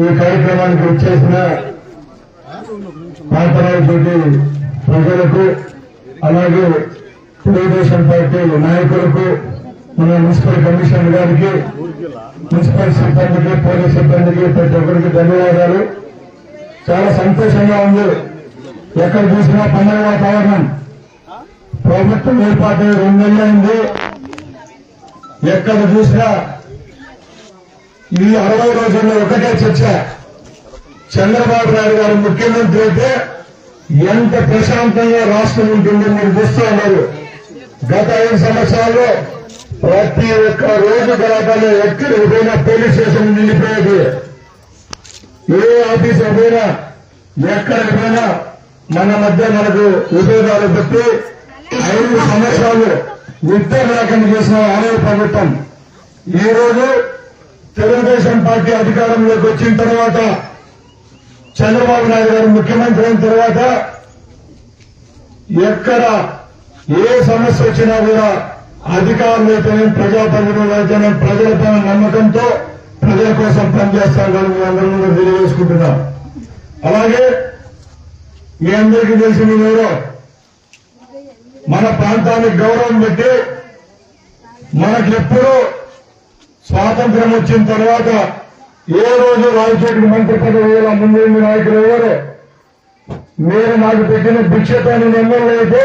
ఈ కార్యక్రమానికి వచ్చేసిన పాతరాయతోటి ప్రజలకు అలాగే తెలుగుదేశం పార్టీ నాయకులకు మన మున్సిపల్ కమిషనర్ గారికి మున్సిపల్ సిబ్బందికి పోలీస్ సిబ్బందికి ప్రతి ఒక్కరికి ధన్యవాదాలు. చాలా సంతోషంగా ఉంది. ఎక్కడ చూసినా పండుగ వాతావరణం. ప్రభుత్వం ఏర్పాటు రెండు నెలలైంది. ఎక్కడ చూసినా ఈ అరవై రోజుల్లో ఒకటే చర్చ. చంద్రబాబు నాయుడు గారు ముఖ్యమంత్రి అయితే ఎంత ప్రశాంతంగా రాష్ట్రం ఉంటుందో మీరు చూస్తూ ఉన్నారు. గత ఐదు సంవత్సరాల్లో ప్రతి ఒక్క రోజు గలాటాలో ఎక్కడ పోయినా పోలీస్ స్టేషన్ నిండిపోయేది. ఏ ఆఫీస్ పోయినా ఎక్కడ పోయినా మన మధ్య మనకు ఉద్యోగాలు పెట్టి ఐదు సంవత్సరాలు నిద్ర లేకుండా చేసిన ఆలయ ప్రభుత్వం. ఈ రోజు తెలుగుదేశం పార్టీ అధికారంలోకి వచ్చిన తర్వాత చంద్రబాబు నాయుడు గారు ముఖ్యమంత్రి అయిన తర్వాత ఎక్కడ ఏ సమస్య వచ్చినా కూడా అధికారులు అయితేనే ప్రజాప్రతినిధులు అయితేనే ప్రజలపైన నమ్మకంతో ప్రజల కోసం పనిచేస్తారని మీ అందరూ కూడా తెలియజేసుకుంటున్నాం. అలాగే మీ అందరికీ తెలిసిన ఎవరో? మన ప్రాంతానికి గౌరవం పెట్టి మనకెప్పుడు స్వాతంత్రం వచ్చిన తర్వాత ఏ రోజు రాజశేఖర్ మంత్రి పదవి వేల ముందు నాయకులు ఎవరు? మీరు నాకు పెట్టిన భిక్షతో నేను ఎమ్మెల్యే అయితే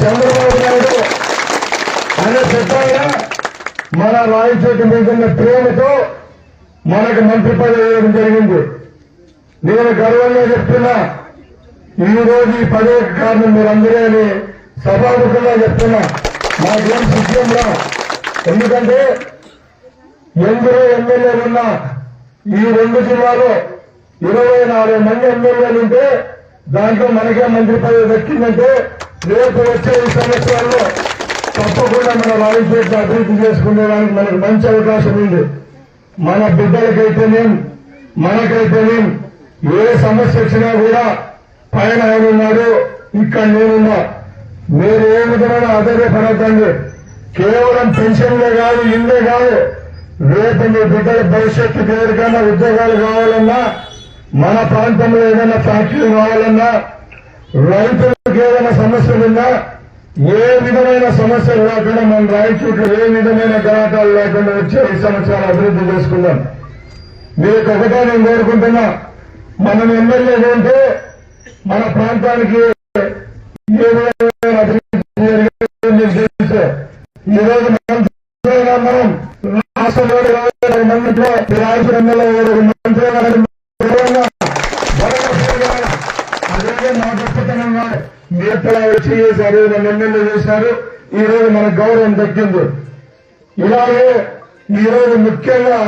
చంద్రబాబు నాయుడు అనే చెప్పాయన మన రాయచోటి మీద ఉన్న ప్రేమతో మనకు మంత్రి పదవి వేయడం జరిగింది. నేను గర్వంగా చెప్తున్నా ఈ రోజు ఈ పదవికి కారణం మీరందరూ అని సభాముఖంగా చెప్తున్నా. మాకేం సిద్ధంగా ఎందుకంటే ఎందరో ఎమ్మెల్యేలు ఉన్నా ఈ రెండు జిల్లాలో ఇరవై నాలుగు మంది ఎమ్మెల్యేలు ఉంటే దాంట్లో మనకే మంత్రి పదవి దక్కిందంటే రేపు వచ్చే ఈ సంవత్సరాల్లో తప్పకుండా మన రాయపేట అభివృద్ధి చేసుకునేదానికి మనకు మంచి అవకాశం ఉంది. మన బిడ్డలకైతేనేం మనకైతేనేం ఏ సమస్య వచ్చినా కూడా పైన ఆయన ఉన్నాడు ఇక్కడ నేనున్నా మీరు ఏ విధమైన ఆధారపడకండి కేవలం పెన్షన్లే కాదు ఇల్లే కాదు రేపు మీ బిడ్డల భవిష్యత్తు ఎవరికైనా ఉద్యోగాలు కావాలన్నా మన ప్రాంతంలో ఏదైనా ఫ్యాక్టరీలు కావాలన్నా రైతులకు ఏదైనా సమస్యలున్నా ఏ విధమైన సమస్యలు లేకుండా మన రాయచూట్లు ఏ విధమైన గలాటాలు లేకుండా వచ్చే ఈ సంవత్సరాలు అభివృద్ధి చేసుకుందాం. మీకు ఒకటే నేను కోరుకుంటున్నా మనం ఎమ్మెల్యే ఉంటే మన ప్రాంతానికి ఏ విధమైన అభివృద్ధి జరిగిందో రాష్ట్రంలో ఇరవై మందిలో ఈ ఎమ్మెల్యే ఏడుగురు అదే మా గొప్పతనంగా నేతలా వచ్చి చేశారు నన్ను ఎమ్మెల్యే చేశారు ఈ రోజు మన గౌరవం తగ్గింది ఇలాగే ఈ రోజు ముఖ్యంగా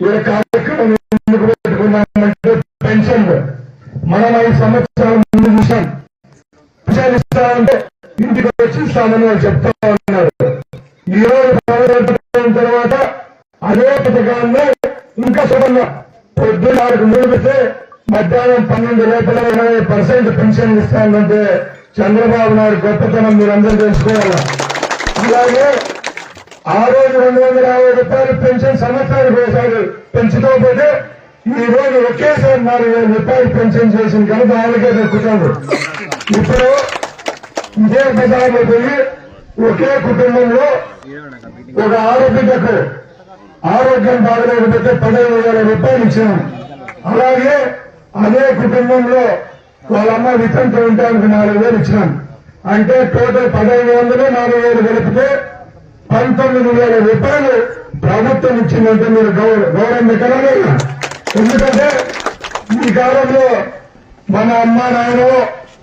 ఈ కార్యక్రమం ఎందుకు పెట్టుకున్నామంటే పెన్షన్ మనం ఐదు సంవత్సరాల ముందు చూసాం పెన్షన్ ఇస్తామంటే ఇంటికి వచ్చి ఇస్తామని వాళ్ళు చెప్తా ఉన్నారు ఈ రోజు అదే పథకాన్ని ఇంకా చూడండి. పొద్దున్న ఆరుకు మూడు పెడితే మధ్యాహ్నం పన్నెండు లోపల ఇరవై పర్సెంట్ పెన్షన్ ఇస్తానంటే చంద్రబాబు నాయుడు గొప్పతనం మీరందరూ తెలుసుకోవాలి. అలాగే ఆ రోజు రెండు వందల యాభై రూపాయలు పెన్షన్ సంవత్సరానికి వేశారు పెంచుతూ పోతే ఈ రోజు ఒకేసారి నాలుగు వేల రూపాయలు పెన్షన్ చేసిన కనుక వాళ్ళకే దక్కుతాడు. ఇప్పుడు ఇదే బజార్లో పోయి ఒకే కుటుంబంలో ఒక ఆరోగ్యకు ఆరోగ్యం బాగలేకపోతే పదహైదు వేల రూపాయలు ఇచ్చాం అలాగే అదే కుటుంబంలో వాళ్ళ అమ్మ వితంతో ఉండడానికి నాలుగు వేలు ఇచ్చినాం. అంటే టోటల్ పదహైదు వందలు నాలుగు వేలు కలిపితే పంతొమ్మిది వేల రూపాయలు ప్రభుత్వం ఇచ్చిందంటే మీరు గౌరవం ఎక్కడలేదు ఎందుకంటే ఈ కాలంలో మన అమ్మ నాయన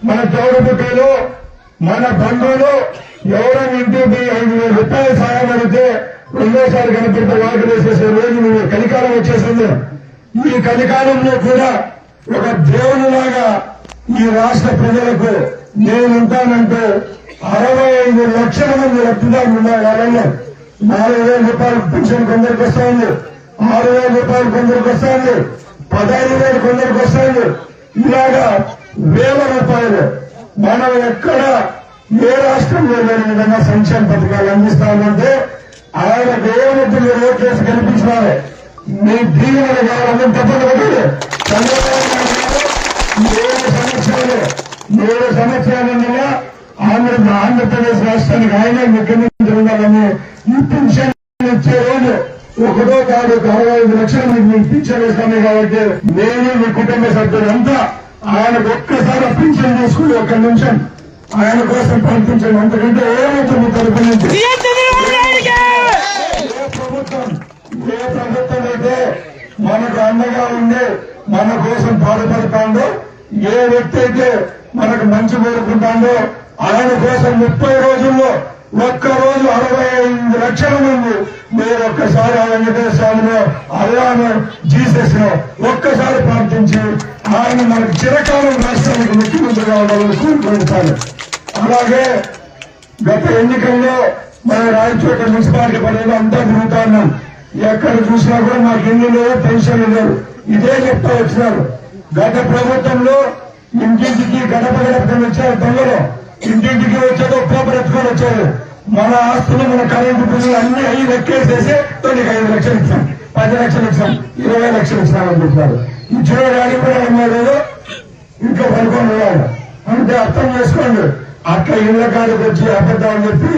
మన తోడుపుట్టులు మన బంధువులు ఎవరైనా ఇంటికి ఐదు వేల రూపాయలు సాయం అడిగితే రెండోసారి కనిపెడితే వాటి వేసేసే రోజు నువ్వు కలికాలం వచ్చేసింది. ఈ కలికాలంలో కూడా ఒక దేవునిలాగా ఈ రాష్ట్ర ప్రజలకు నేనుంటానంటూ అరవై ఐదు లక్షల మంది లబ్ధిదారులు ఉన్నారు వాళ్ళలో నాలుగు వేల రూపాయలు పెన్షన్ కొందరికి వస్తుంది. ఆరు వేల రూపాయలు కొందరికి వస్తుంది. పదహైదు వేలు కొందరికి వస్తుంది. ఇలాగా వేల రూపాయలు మనం ఎక్కడ ఏ రాష్ట్రంలో లేని విధంగా సంక్షేమ పథకాలు అందిస్తామంటే ఆయన దేవుని మీరు ఓట్లేసి కనిపించినారు. మీ దీవెన కావాలని తప్పదు చంద్రబాబు నాయుడు ఏడు సంవత్సరాలు ఆంధ్ర ఆంధ్రప్రదేశ్ రాష్ట్రానికి ఆయనే ముఖ్యమంత్రి ఉండాలని ఈ పెన్షన్ ఇచ్చే రోజు ఒకటో తారీఖు అరవై ఐదు లక్షలు మీకు మీకు పింఛన్ ఇస్తాను కాబట్టి నేను మీ కుటుంబ సభ్యులంతా ఆయనకు ఒక్కసారి పింఛన్ తీసుకుని ఒక్క నిమిషం ఆయన కోసం పంపించండి. అంతకంటే ఏమవుతుంది తరపు నుంచి? ప్రభుత్వం ఏ ప్రభుత్వం అయితే మనకు అండగా ఉండి మన కోసం బాధపడతాడో ఏ వ్యక్తి అయితే మనకు మంచి కోరుకుంటాడో ఆయన కోసం ముప్పై రోజుల్లో ఒక్క రోజు అరవై ఐదు లక్షల మంది మీరు ఒక్కసారి ఆ వెంకటేశ్వర స్వామిలో అల్లాను జీసస్లో ఒక్కసారి ప్రార్థించి ఆయన మనకు చిరకాలం రాష్ట్రానికి ముఖ్యమంత్రి కావాలని కోరుకుంటాను అలాగే గత ఎన్నికల్లో మన రాయచోట మున్సిపాలిటీ పనులు అంతా తిరుగుతా ఉన్నాం ఎక్కడ చూసినా కూడా మాకు ఇల్లు లేవు పెన్షన్లు లేవు. ఇదే చెప్తా వచ్చినారు. గత ప్రభుత్వంలో ఇంటింటికి గడప గడపకి వచ్చారు దొంగలు. ఇంటింటికి వచ్చేదో పేపర్ ఎత్తుకొని వచ్చారు. మన ఆస్తులు మన కరెంటు బిల్లు అన్ని అయ్యి లెక్కేసేసి తొమ్మిది ఐదు లక్షలు ఇచ్చాం. పది లక్షలు ఇచ్చాం. ఇరవై లక్షలు ఇచ్చినామని చెప్పారు. ఇచ్చిన డాడీ ఎమ్మెల్యేలు ఇంకా ఇంట్లో పడుకొని ఉన్నాడు అంటే అర్థం చేసుకోండి. అట్లా ఇళ్ళ కాడికి వచ్చి అబద్ధం చెప్పి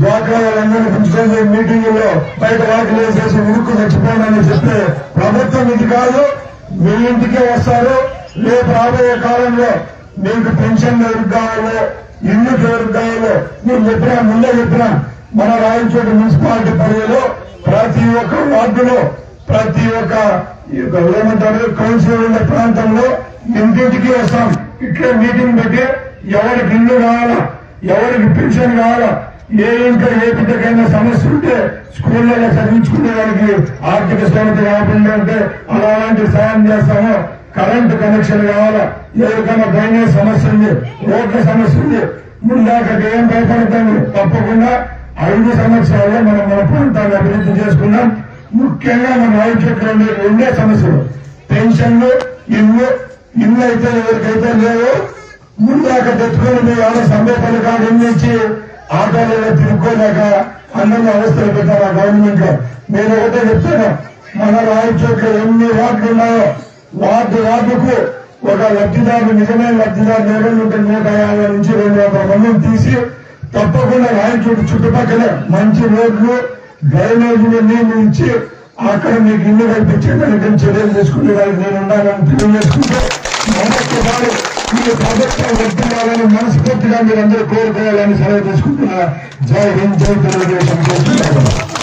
డ్వాక్రా వాళ్ళందరినీ పిలుచుకొని మీటింగుల్లో బయట వాకిలు వేసేసి ఉరుకు చచ్చిపోనని చెప్తే ప్రభుత్వం ఇది కాదు మీ ఇంటికే వస్తారు. రేపు రాబోయే కాలంలో మీకు పెన్షన్ ఎవరికి కావాలో ఇల్లు ఎవరికి కావాలో నేను చెప్పినా ముందే చెప్పినా మన రాయచోటి మున్సిపాలిటీ పరిధిలో ప్రతి ఒక్క వార్డులో ప్రతి ఒక్క ఏమంటారు కౌన్సిలర్ ఉన్న ప్రాంతంలో ఇంటింటికి వస్తాం. ఇట్లా మీటింగ్ పెట్టి ఎవరికి ఇల్లు కావాలా ఎవరికి పెన్షన్ కావాలా ఏ ఇంకా ఏ బిడ్డకైనా సమస్య ఉంటే స్కూళ్ళలో చదివించుకునే వాళ్ళకి ఆర్థిక స్థోమత కాకుండా ఉంటే అలాంటి సాయం చేస్తాము కరెంటు కనెక్షన్ కావాలా? ఎవరికైనా డ్రైనేజ్ సమస్య ఉంది? రోడ్ల సమస్య ఉంది? ముందాక ఏం భయపడతాము? తప్పకుండా ఐదు సంవత్సరాల్లో మనం మన ప్రాంతాన్ని అభివృద్ధి చేసుకున్నాం. ముఖ్యంగా మన రాయచోట్ల రెండే సమస్యలు. పెన్షన్లు ఇల్లు ఇల్లు అయితే ఎవరికైతే లేవో ముందాక తెచ్చుకొని మీ వాళ్ళ సమ్మె పథకాలు ఎన్నించి ఆటోలలో తిరుక్కోలేక అందరినీ అవస్థలు పెట్టారు ఆ గవర్నమెంట్లో. నేను ఒకటే చెప్తాను మన రాయచోట్ల ఎన్ని వార్డులు ఉన్నాయో వార్డు వార్డుకు ఒక లబ్ధిదారు నిజమైన లబ్ధిదారు ఎవరు ఉంటే నూట యాభై నుంచి రెండు వందల మందిని తీసి తప్పకుండా రాయచోటు చుట్టుపక్కల మంచి రోడ్లు డ్రైనేజీలు నీళ్ళు ఇచ్చి అక్కడ మీకు ఇల్లు కల్పించేదానికి చర్యలు తీసుకునే దానికి నేను ఉండాలని తెలియజేసుకుంటే మరొకసారి ఈ ప్రభుత్వం వర్తిల్లాలని మనస్ఫూర్తిగా మీరందరూ కోరుకోవాలని సెలవు తీసుకుంటున్నా. జై హింద్ జై తెలుగుదేశం. చేస్తున్నారు